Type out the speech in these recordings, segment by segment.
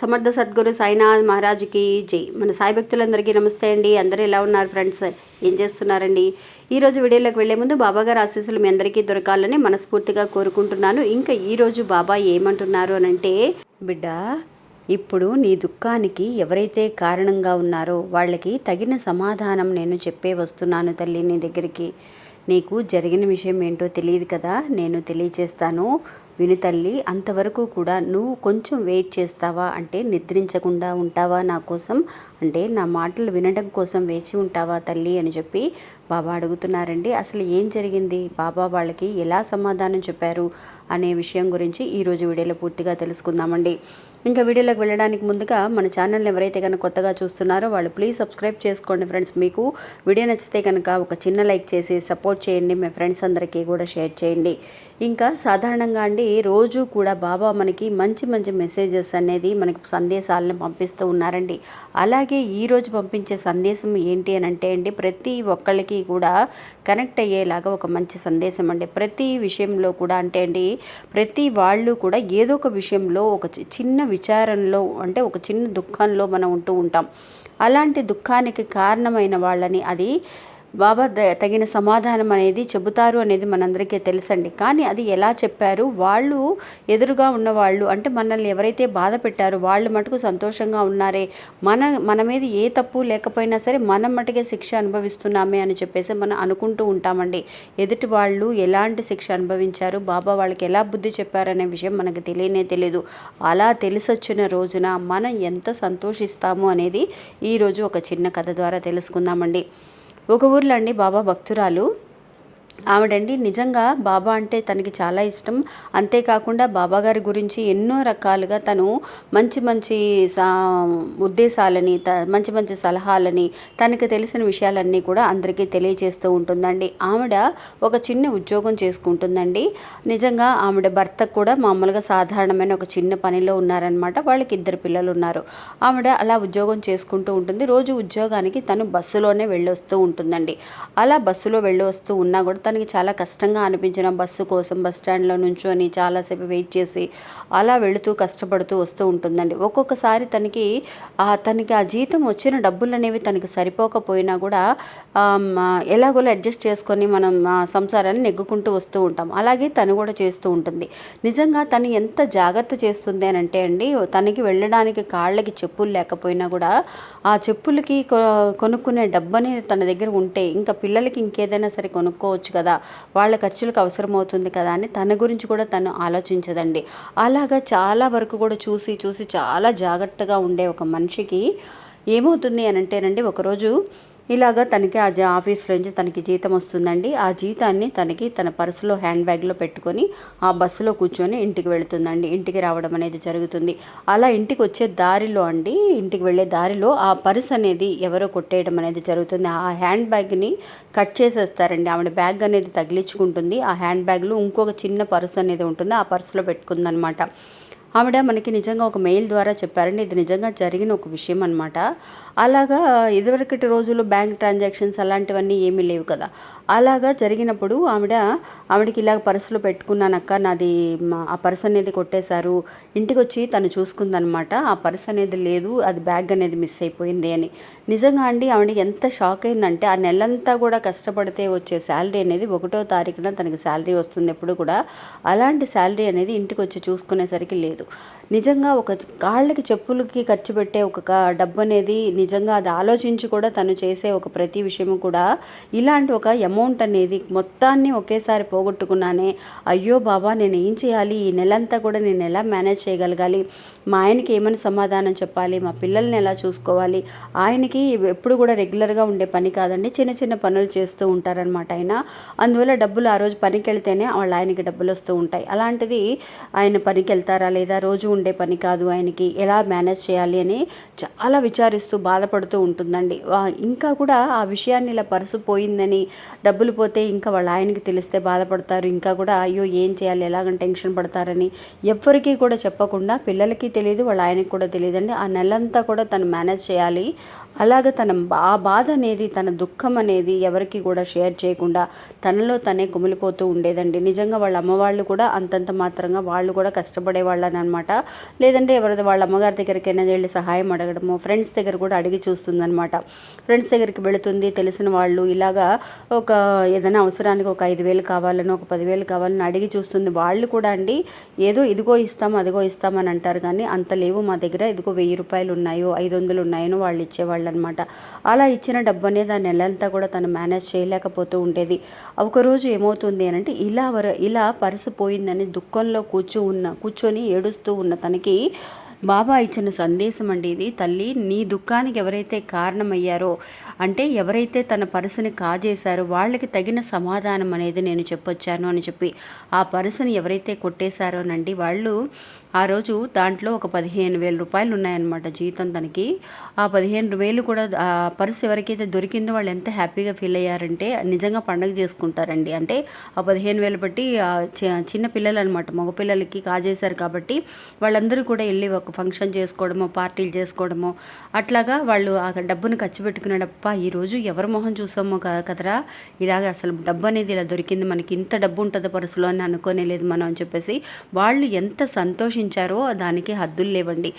సమర్థ సద్గురు సాయినాథ్ మహారాజ్కి జై. మన సాయి భక్తులందరికీ నమస్తే అండి. అందరూ ఎలా ఉన్నారు ఫ్రెండ్స్? ఏం చేస్తున్నారండి? ఈరోజు వీడియోలోకి వెళ్ళే ముందు బాబాగారు ఆశీస్సులు మీ అందరికీ దొరకాలని మనస్ఫూర్తిగా కోరుకుంటున్నాను. ఇంకా ఈరోజు బాబా ఏమంటున్నారు అని అంటే బిడ్డ ఇప్పుడు నీ దుఃఖానికి ఎవరైతే కారణంగా ఉన్నారో వాళ్ళకి తగిన సమాధానం నేను చెప్పే వస్తున్నాను తల్లి నీ దగ్గరికి. నీకు జరిగిన విషయం ఏంటో తెలియదు కదా? నేను తెలియచేస్తాను. విని తల్లి అంతవరకు కూడా నువ్వు కొంచెం వెయిట్ చేస్తావా? అంటే నిద్రించకుండా ఉంటావా నా కోసం? అంటే నా మాటలు వినడం కోసం వేచి ఉంటావా తల్లి అని చెప్పి బాబా అడుగుతున్నారండి అసలు ఏం జరిగింది? బాబా వాళ్ళకి ఎలా సమాధానం చెప్పారు? అనే విషయం గురించి ఈరోజు వీడియోలో పూర్తిగా తెలుసుకుందామండి. ఇంకా వీడియోలోకి వెళ్ళడానికి ముందుగా మన ఛానల్ని ఎవరైతే కనుక కొత్తగా చూస్తున్నారో వాళ్ళు ప్లీజ్ సబ్స్క్రైబ్ చేసుకోండి ఫ్రెండ్స్. మీకు వీడియో నచ్చితే కనుక ఒక చిన్న లైక్ చేసి సపోర్ట్ చేయండి. మీ ఫ్రెండ్స్ అందరికీ కూడా షేర్ చేయండి. ఇంకా సాధారణంగా అండి రోజు కూడా బాబా మనకి మంచి మంచి మెసేజెస్ అనేది మనకి సందేశాలను పంపిస్తూ ఉన్నారండి. అలాగే ఈరోజు పంపించే సందేశం ఏంటి అని అంటే అండి ప్రతి ఒక్కళ్ళకి కూడా కనెక్ట్ అయ్యేలాగా ఒక మంచి సందేశం అండి. ప్రతి విషయంలో కూడా అంటే అండి ప్రతి వాళ్ళు కూడా ఏదో ఒక విషయంలో ఒక చి- చిన్న విచారంలో అంటే ఒక చిన్న దుఃఖంలో మనం ఉంటూ ఉంటాం. అలాంటి దుఃఖానికి కారణమైన వాళ్ళని అది బాబా ద- తగిన సమాధానం అనేది చెబుతారు అనేది మనందరికీ తెలుసండి. కానీ అది ఎలా చెప్పారు? వాళ్ళు ఎదురుగా ఉన్నవాళ్ళు అంటే మనల్ని ఎవరైతే బాధ పెట్టారో వాళ్ళు మటుకు సంతోషంగా ఉన్నారే. మన మన మీద ఏ తప్పు లేకపోయినా సరే మనం మటుకే శిక్ష అనుభవిస్తున్నామే అని చెప్పేసి మనం అనుకుంటూ ఉంటామండి. ఎదుటి వాళ్ళు ఎలాంటి శిక్ష అనుభవించారు? బాబా వాళ్ళకి ఎలా బుద్ధి చెప్పారనే విషయం మనకు తెలియనే తెలియదు అలా తెలిసొచ్చిన రోజున మనం ఎంత సంతోషిస్తాము అనేది ఈరోజు ఒక చిన్న కథ ద్వారా తెలుసుకుందామండి. ఒక ఊర్లో అండి బాబా భక్తురాలు. ఆవిడండి నిజంగా బాబా అంటే తనకి చాలా ఇష్టం. అంతేకాకుండా బాబా గారి గురించి ఎన్నో రకాలుగా తను మంచి మంచి సా ఉద్దేశాలని త మంచి మంచి సలహాలని తనకు తెలిసిన విషయాలన్నీ కూడా అందరికీ తెలియజేస్తూ ఉంటుందండి. ఆవిడ ఒక చిన్న ఉద్యోగం చేసుకుంటుందండి. నిజంగా ఆవిడ భర్త కూడా మామూలుగా సాధారణమైన ఒక చిన్న పనిలో ఉన్నారనమాట వాళ్ళకి ఇద్దరు పిల్లలు ఉన్నారు ఆవిడ అలా ఉద్యోగం చేసుకుంటూ ఉంటుంది. రోజు ఉద్యోగానికి తను బస్సులోనే వెళ్ళొస్తూ ఉంటుందండి. అలా బస్సులో వెళ్ళి వస్తూ ఉన్నా కూడా తనకి చాలా కష్టంగా అనిపించిన బస్సు కోసం బస్ స్టాండ్లో నుంచొని చాలాసేపు వెయిట్ చేసి అలా వెళుతూ కష్టపడుతూ వస్తూ ఉంటుందండి. ఒక్కొక్కసారి తనకి తనకి ఆ జీతం వచ్చిన డబ్బులు అనేవి తనకి సరిపోకపోయినా కూడా ఎలాగోలా అడ్జస్ట్ చేసుకొని మనం సంసారాన్ని నెగ్గుకుంటూ వస్తూ ఉంటాం. అలాగే తను కూడా చేస్తూ ఉంటుంది. నిజంగా తను ఎంత జాగ్రత్త చేస్తుంది అని అంటే అండి తనకి వెళ్ళడానికి కాళ్ళకి చెప్పులు లేకపోయినా కూడా ఆ చెప్పులకి కొ- కొనుక్కునే డబ్బు అనేది తన దగ్గర ఉంటే ఇంకా పిల్లలకి ఇంకేదైనా సరే కొనుక్కోవచ్చు కదా. వాళ్ళ ఖర్చులకు అవసరమవుతుంది కదా అని తన గురించి కూడా తను ఆలోచించదండి. అలాగా చాలా వరకు కూడా చూసి చూసి చాలా జాగ్రత్తగా ఉండే ఒక మనిషికి ఏమవుతుంది అని అంటేనండి ఒకరోజు ఇలాగా తనకి ఆ జా ఆఫీస్ నుంచి తనకి జీతం వస్తుందండి. ఆ జీతాన్ని తనకి తన పర్సులో హ్యాండ్ బ్యాగ్లో పెట్టుకొని ఆ బస్సులో కూర్చొని ఇంటికి వెళుతుందండి. ఇంటికి రావడం అనేది జరుగుతుంది. అలా ఇంటికి వచ్చే దారిలో అండి ఇంటికి వెళ్ళే దారిలో ఆ పర్స్ అనేది ఎవరో కొట్టేయడం అనేది జరుగుతుంది. ఆ హ్యాండ్ బ్యాగ్ని కట్ చేసేస్తారండి. ఆవిడ బ్యాగ్ అనేది తగిలించుకుంటుంది. ఆ హ్యాండ్ బ్యాగ్లో ఇంకొక చిన్న పర్స్ అనేది ఉంటుంది. ఆ పర్సులో పెట్టుకుందనమాట. ఆవిడ మనకి నిజంగా ఒక మెయిల్ ద్వారా చెప్పారండి. ఇది నిజంగా జరిగిన ఒక విషయం అనమాట అలాగా ఇదివరకటి రోజుల్లో బ్యాంక్ ట్రాన్సాక్షన్స్ అలాంటివన్నీ ఏమీ లేవు కదా. అలాగా జరిగినప్పుడు ఆవిడ ఆవిడకి ఇలాగ పర్సులో పెట్టుకున్నానక్క నాది ఆ పర్స్ అనేది కొట్టేశారు. ఇంటికి వచ్చి తను చూసుకుందనమాట ఆ పర్స్ అనేది లేదు అది బ్యాగ్ అనేది మిస్ అయిపోయింది అని. నిజంగా అండి ఆవిడకి ఎంత షాక్ అయిందంటే ఆ నెలంతా కూడా కష్టపడితే వచ్చే శాలరీ అనేది ఒకటో తారీఖున తనకి శాలరీ వస్తుంది ఎప్పుడు కూడా అలాంటి శాలరీ అనేది ఇంటికి వచ్చి చూసుకునేసరికి లేదు. నిజంగా ఒక కాళ్ళకి చెప్పులకి ఖర్చు పెట్టే ఒక డబ్బు అనేది నిజంగా అది ఆలోచించి కూడా తను చేసే ఒక ప్రతి విషయము కూడా ఇలాంటి ఒక అమౌంట్ అనేది మొత్తాన్ని ఒకేసారి పోగొట్టుకున్నానే అయ్యో బాబా నేను ఏం చేయాలి? ఈ నెలంతా కూడా నేను ఎలా మేనేజ్ చేయగలగాలి? మా ఆయనకి ఏమైనా సమాధానం చెప్పాలి? మా పిల్లల్ని ఎలా చూసుకోవాలి? ఆయనకి ఎప్పుడు కూడా రెగ్యులర్గా ఉండే పని కాదండి చిన్న చిన్న పనులు చేస్తూ ఉంటారనమాట ఆయన. అందువల్ల డబ్బులు ఆ రోజు పనికి వెళ్తేనే వాళ్ళ ఆయనకి డబ్బులు వస్తూ ఉంటాయి. అలాంటిది ఆయన పనికి వెళ్తారా లేదా? రోజు ఉండే పని కాదు ఆయనకి. ఎలా మేనేజ్ చేయాలి అని చాలా విచారిస్తూ బాధపడుతూ ఉంటుందండి. ఇంకా కూడా ఆ విషయాన్ని ఇలా పరుసు పోయిందని డ- డబ్బులు పోతే ఇంకా వాళ్ళ ఆయనకి తెలిస్తే బాధపడతారు. ఇంకా కూడా అయ్యో ఏం చేయాలి? ఎలాగని టెన్షన్ పడతారని? ఎవ్వరికీ కూడా చెప్పకుండా పిల్లలకి తెలియదు వాళ్ళ ఆయనకి కూడా తెలియదండి. ఆ నెలంతా కూడా తను మేనేజ్ చేయాలి. అలాగే తన ఆ బాధ అనేది తన దుఃఖం అనేది ఎవరికి కూడా షేర్ చేయకుండా తనలో తనే కుమిలిపోతూ ఉండేదండి. నిజంగా వాళ్ళ అమ్మవాళ్ళు కూడా అంతంత మాత్రంగా వాళ్ళు కూడా కష్టపడే వాళ్ళని అనమాట లేదంటే ఎవరిది వాళ్ళ అమ్మగారి దగ్గరికైనా వెళ్ళి సహాయం అడగడము ఫ్రెండ్స్ దగ్గర కూడా అడిగి చూస్తుందనమాట ఫ్రెండ్స్ దగ్గరికి వెళుతుంది తెలిసిన వాళ్ళు ఇలాగా ఒక ఏదైనా అవసరానికి ఒక ఐదు వేలు కావాలని ఒక పదివేలు కావాలని అడిగి చూస్తుంది. వాళ్ళు కూడా అండి ఏదో ఇదిగో ఇస్తాం అదిగో ఇస్తామని అంటారు. కానీ అంత లేవు మా దగ్గర. ఇదిగో వెయ్యి రూపాయలు ఉన్నాయో ఐదు వందలు ఉన్నాయో వాళ్ళు ఇచ్చేవాళ్ళు అనమాట అలా ఇచ్చిన డబ్బు అనేది ఆ నెలంతా కూడా తను మేనేజ్ చేయలేకపోతూ ఉండేది. ఒకరోజు ఏమవుతుంది అని అంటే ఇలా వర ఇలా పర్సు పోయిందని దుఃఖంలో కూర్చో ఉన్న కూర్చొని ఏడుస్తూ ఉన్న తనకి బాబా ఇచ్చిన సందేశం అండి ఇది తల్లి నీ దుఃఖానికి ఎవరైతే కారణమయ్యారో అంటే ఎవరైతే తన పర్సుని కాజేశారో వాళ్ళకి తగిన సమాధానం అనేది నేను చెప్పొచ్చాను అని చెప్పి ఆ పర్సుని ఎవరైతే కొట్టేశారోనండి వాళ్ళు ఆ రోజు దాంట్లో ఒక పదిహేను వేల రూపాయలు ఉన్నాయన్నమాట జీతం తనకి. ఆ పదిహేను వేలు కూడా పర్స్ ఎవరికైతే దొరికిందో వాళ్ళు ఎంత హ్యాపీగా ఫీల్ అయ్యారంటే నిజంగా పండగ చేసుకుంటారండి. అంటే ఆ పదిహేను వేలు బట్టి చి- చిన్న పిల్లలు అనమాట మగపిల్లలకి కాజేశారు కాబట్టి వాళ్ళందరూ కూడా వెళ్ళి ఒక ఫంక్షన్ చేసుకోవడము పార్టీలు చేసుకోవడము అట్లాగా వాళ్ళు ఆ డబ్బును ఖర్చు పెట్టుకున్నాడప్ప ఈరోజు ఎవరి మొహం చూసామో కదరా? ఇలాగ అసలు డబ్బు అనేది ఇలా దొరికింది మనకి ఇంత డబ్బు ఉంటుందో పర్సులో అని అనుకోనే లేదు మనం అని చెప్పేసి వాళ్ళు ఎంత సంతోషం సంతోషించారో దానికి హద్దులు లేవండి.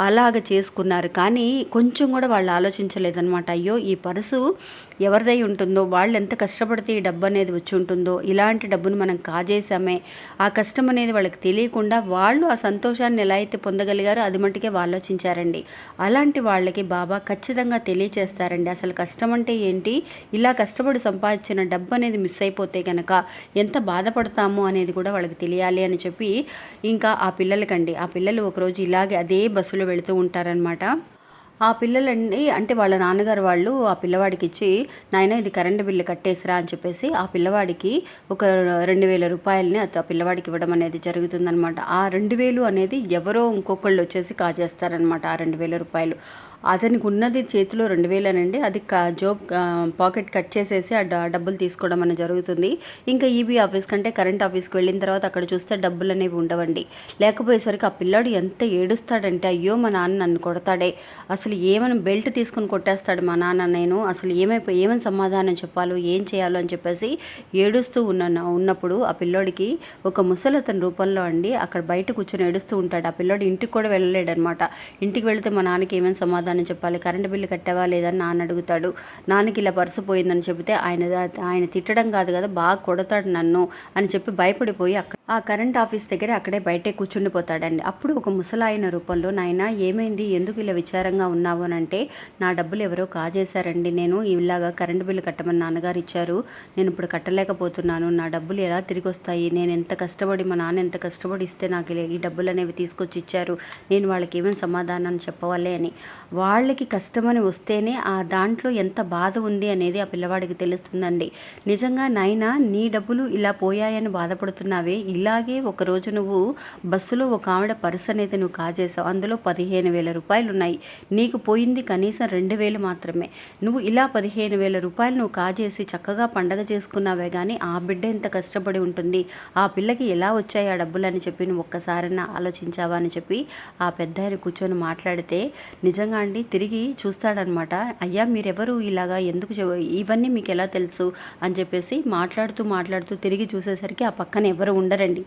అలాగ చేసుకున్నారు. కానీ కొంచెం కూడా వాళ్ళు ఆలోచించలేదన్నమాట. అయ్యో ఈ పర్సు ఎవరిదై ఉంటుందో వాళ్ళు ఎంత కష్టపడితే ఈ డబ్బు అనేది వచ్చి ఉంటుందో ఇలాంటి డబ్బును మనం కాజేసామే ఆ కష్టం అనేది వాళ్ళకి తెలియకుండా వాళ్ళు ఆ సంతోషాన్ని ఎలా అయితే పొందగలిగారో అది మట్టుకే ఆలోచించారండి. అలాంటి వాళ్ళకి బాబా ఖచ్చితంగా తెలియచేస్తారండి. అసలు కష్టం అంటే ఏంటి? ఇలా కష్టపడి సంపాదించిన డబ్బు అనేది మిస్ అయిపోతే కనుక ఎంత బాధపడతాము అనేది కూడా వాళ్ళకి తెలియాలి అని చెప్పి ఇంకా ఆ పిల్లలకండి. ఆ పిల్లలు ఒకరోజు ఇలాగే అదే బస్సులో వెళుతూ ఉంటారనమాట ఆ పిల్లలండి అంటే వాళ్ళ నాన్నగారు వాళ్ళు ఆ పిల్లవాడికి ఇచ్చి నాయన ఇది కరెంటు బిల్లు కట్టేసిరా అని చెప్పేసి ఆ పిల్లవాడికి ఒక రెండు వేల రూపాయలని ఆ పిల్లవాడికి ఇవ్వడం అనేది జరుగుతుందనమాట ఆ రెండు వేలు అనేది ఎవరో ఇంకొకళ్ళు వచ్చేసి కాజేస్తారనమాట ఆ రెండు వేల రూపాయలు. అతనికి ఉన్నది చేతిలో రెండు వేలనండి. అది క జోబ్ పాకెట్ కట్ చేసేసి ఆ డబ్బులు తీసుకోవడం అనేది జరుగుతుంది. ఇంకా ఈబీ ఆఫీస్ కంటే కరెంట్ ఆఫీస్కి వెళ్ళిన తర్వాత అక్కడ చూస్తే డబ్బులు అనేవి ఉండవండి. లేకపోయేసరికి ఆ పిల్లాడు ఎంత ఏడుస్తాడంటే అయ్యో మా నాన్న నన్ను కొడతాడే. అసలు అసలు ఏమని బెల్ట్ తీసుకుని కొట్టేస్తాడు మా నాన్న నేను? అసలు ఏమైపోయి ఏమని సమాధానం చెప్పాలో ఏం చేయాలో అని చెప్పేసి ఏడుస్తూ ఉన్న ఉన్నప్పుడు ఆ పిల్లోడికి ఒక ముసలతని రూపంలో అండి అక్కడ బయట కూర్చొని ఏడుస్తూ ఉంటాడు. ఆ పిల్లోడు ఇంటికి కూడా వెళ్ళలేడనమాట. ఇంటికి వెళితే మా నాన్నకి ఏమేమి సమాధానం చెప్పాలి? కరెంటు బిల్లు కట్టావా లేదని నాన్న అడుగుతాడు. నాన్నకి ఇలా పర్సు పోయిందని చెబితే ఆయన ఆయన తిట్టడం కాదు కదా బాగా కొడతాడు నన్ను అని చెప్పి భయపడిపోయి అక్కడ ఆ కరెంట్ ఆఫీస్ దగ్గర అక్కడే బయటే కూర్చుండిపోతాడండి. అప్పుడు ఒక ముసలాయన రూపంలో నాయన ఏమైంది? ఎందుకు ఇలా విచారంగా ఉన్నావు అని అంటే నా డబ్బులు ఎవరో కాజేశారండి. నేను ఇలాగా కరెంటు బిల్లు కట్టమని నాన్నగారు ఇచ్చారు. నేను ఇప్పుడు కట్టలేకపోతున్నాను. నా డబ్బులు ఎలా తిరిగి వస్తాయి నేను ఎంత కష్టపడి మా నాన్న ఎంత కష్టపడి ఇస్తే నాకు ఈ డబ్బులు అనేవి తీసుకొచ్చి ఇచ్చారు? నేను వాళ్ళకి ఏమైనా సమాధానం చెప్పవాలి అని. వాళ్ళకి కష్టమని వస్తేనే ఆ దాంట్లో ఎంత బాధ ఉంది అనేది ఆ పిల్లవాడికి తెలుస్తుందండి. నిజంగా నాయన నీ డబ్బులు ఇలా పోయాయని బాధపడుతున్నావే. ఇలాగే ఒకరోజు నువ్వు బస్సులో ఒక ఆవిడ పర్స్ అనేది నువ్వు కాజేసావు అందులో పదిహేను వేల రూపాయలు ఉన్నాయి నీ నీకు పోయింది కనీసం రెండు వేలు మాత్రమే. నువ్వు ఇలా పదిహేను వేల రూపాయలు నువ్వు కాజేసి చక్కగా పండగ చేసుకున్నావే కానీ ఆ బిడ్డ ఎంత కష్టపడి ఉంటుంది. ఆ పిల్లకి ఎలా వచ్చాయి ఆ డబ్బులు అని చెప్పి నువ్వు ఒక్కసారైనా ఆలోచించావా అని చెప్పి ఆ పెద్ద ఆయన కూర్చొని మాట్లాడితే నిజంగా అండి తిరిగి చూస్తాడనమాట. అయ్యా మీరెవరు ఇలాగా? ఎందుకు ఇవన్నీ మీకు ఎలా తెలుసు? అని చెప్పేసి మాట్లాడుతూ మాట్లాడుతూ తిరిగి చూసేసరికి ఆ పక్కన ఎవరు ఉండరండి.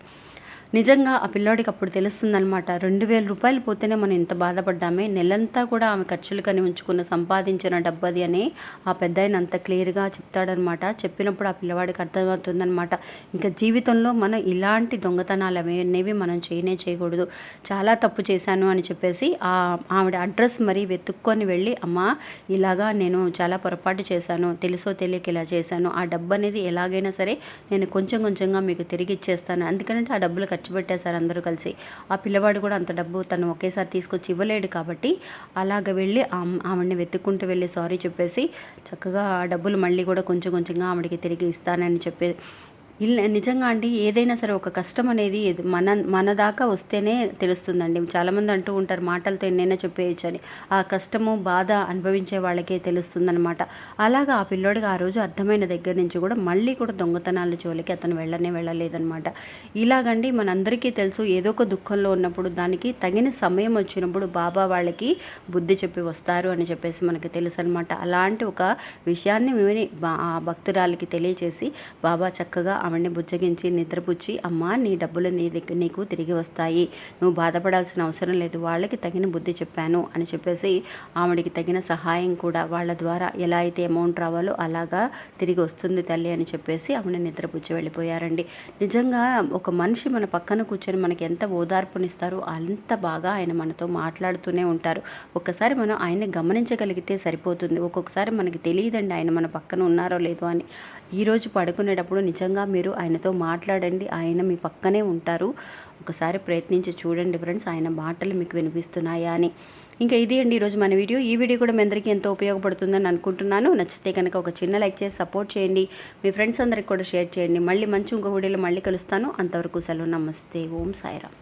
నిజంగా ఆ పిల్లోడికి అప్పుడు తెలుస్తుందనమాట రెండు వేల రూపాయలు పోతేనే మనం ఇంత బాధపడ్డామే. నెలంతా కూడా ఆమె ఖర్చులకని ఉంచుకున్న సంపాదించిన డబ్బది అది అని ఆ పెద్ద ఆయన అంత క్లియర్గా చెప్తాడనమాట చెప్పినప్పుడు ఆ పిల్లవాడికి అర్థమవుతుందనమాట ఇంకా జీవితంలో మనం ఇలాంటి దొంగతనాలు అవి అనేవి మనం చేయనే చేయకూడదు. చాలా తప్పు చేశాను అని చెప్పేసి ఆ ఆవిడ అడ్రస్ మరీ వెతుక్కొని వెళ్ళి అమ్మా ఇలాగా నేను చాలా పొరపాటు చేశాను. తెలుసో తెలియక ఇలా చేశాను. ఆ డబ్బు అనేది ఎలాగైనా సరే నేను కొంచెం కొంచెంగా మీకు తిరిగి ఇచ్చేస్తాను. అందుకంటే ఆ డబ్బులు ఖర్చు పెట్టేశారు అందరూ కలిసి. ఆ పిల్లవాడు కూడా అంత డబ్బు తను ఒకేసారి తీసుకొచ్చి ఇవ్వలేడు కాబట్టి అలాగ వెళ్ళి ఆవిడని వెతుక్కుంటూ వెళ్ళి సారీ చెప్పేసి చక్కగా ఆ డబ్బులు మళ్ళీ కూడా కొంచెం కొంచెంగా ఆవిడకి తిరిగి ఇస్తానని చెప్పి ఇల్ నిజంగా అండి ఏదైనా సరే ఒక కష్టం అనేది మన మన దాకా వస్తేనే తెలుస్తుందండి. చాలామంది అంటూ ఉంటారు మాటలతో ఎన్నైనా చెప్పేయచ్చు అని ఆ కష్టము బాధ అనుభవించే వాళ్ళకే తెలుస్తుందనమాట అలాగా ఆ పిల్లోడికి ఆ రోజు అర్థమైన దగ్గర నుంచి కూడా మళ్ళీ కూడా దొంగతనాల జోలికి అతను వెళ్ళనే వెళ్ళలేదనమాట ఇలాగండి మనందరికీ తెలుసు ఏదో ఒక దుఃఖంలో ఉన్నప్పుడు దానికి తగిన సమయం వచ్చినప్పుడు బాబా వాళ్ళకి బుద్ధి చెప్పి వస్తారు అని చెప్పేసి మనకు తెలుసు అనమాట అలాంటి ఒక విషయాన్ని విని ఆ భక్తురాలికి తెలియచేసి బాబా చక్కగా ఆవిడని బుజ్జగించి నిద్రపుచ్చి అమ్మా నీ డబ్బులు నీ దగ్గర నీకు తిరిగి వస్తాయి. నువ్వు బాధపడాల్సిన అవసరం లేదు. వాళ్ళకి తగిన బుద్ధి చెప్పాను అని చెప్పేసి ఆవిడికి తగిన సహాయం కూడా వాళ్ళ ద్వారా ఎలా అయితే అమౌంట్ రావాలో అలాగా తిరిగి వస్తుంది తల్లి అని చెప్పేసి ఆవిడ నిద్రపుచ్చి వెళ్ళిపోయారండి. నిజంగా ఒక మనిషి మన పక్కన కూర్చొని మనకి ఎంత ఓదార్పునిస్తారో అంత బాగా ఆయన మనతో మాట్లాడుతూనే ఉంటారు. ఒక్కసారి మనం ఆయన్ని గమనించగలిగితే సరిపోతుంది. ఒక్కొక్కసారి మనకి తెలియదండి ఆయన మన పక్కన ఉన్నారో లేదో అని. ఈరోజు పడుకునేటప్పుడు నిజంగా మీరు ఆయనతో మాట్లాడండి. ఆయన మీ పక్కనే ఉంటారు. ఒకసారి ప్రయత్నించి చూడండి ఫ్రెండ్స్ ఆయన మాటలు మీకు వినిపిస్తున్నాయా అని. ఇంకా ఇది అండి ఈరోజు మన వీడియో. ఈ వీడియో కూడా మీ అందరికీ ఎంతో ఉపయోగపడుతుందని అనుకుంటున్నాను. నచ్చితే కనుక ఒక చిన్న లైక్ చేసి సపోర్ట్ చేయండి. మీ ఫ్రెండ్స్ అందరికి కూడా షేర్ చేయండి. మళ్ళీ మంచి ఇంకో వీడియోలో మళ్ళీ కలుస్తాను. అంతవరకు సెలవు. నమస్తే. ఓం సాయిరామ్.